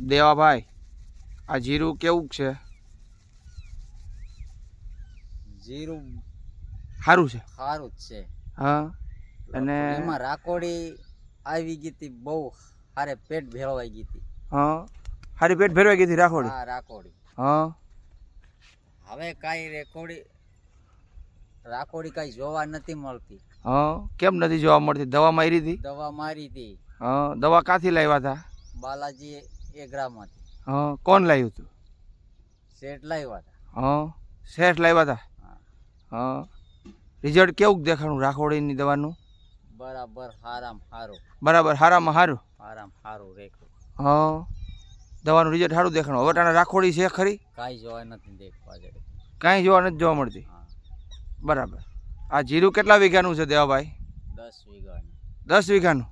દેવાભાઈ આ જીરું કેવું છે? જીરું સારું છે? સારું જ છે. હા અને એમાં રાકોડી આવી ગઈ હતી બહુ હારે પેટ ભેળવાઈ ગઈ હતી. હા હારી પેટ ભેળવાઈ ગઈ હતી રાખોડી? હા રાકોડી હા. હવે કાંઈ રેકોડી રાકોડી કાંઈ જોવા નથી મળતી. હા કેમ નથી જોવા મળતી? દવા મારી હતી? દવા મારી હતી. હા દવા ક્યાંથી લાવ્યા હતા? બાલાજી એગરામાંથી હા કોણ લાવ્યું હતું શેઠ લાવ્યા હતા. હા શેઠ લાવ્યા હતા? હા. રિઝલ્ટ કેવું દેખાણું રાખોડીની દવાનું? બરાબર હારામ હારું. બરાબર હારામાં સારું હારામ હારું રેખું હા દવાનું રિઝલ્ટ સારું દેખાણું. હવે તારા રાખોડી છે ખરી? કાંઈ જોવા નથી દેખવા જડે કાંઈ જોવા નથી જોવા મળતી? બરાબર. આ જીરું કેટલા વીઘાનું છે દેવાભાઈ? દસ વીઘાનું. દસ વીઘાનું?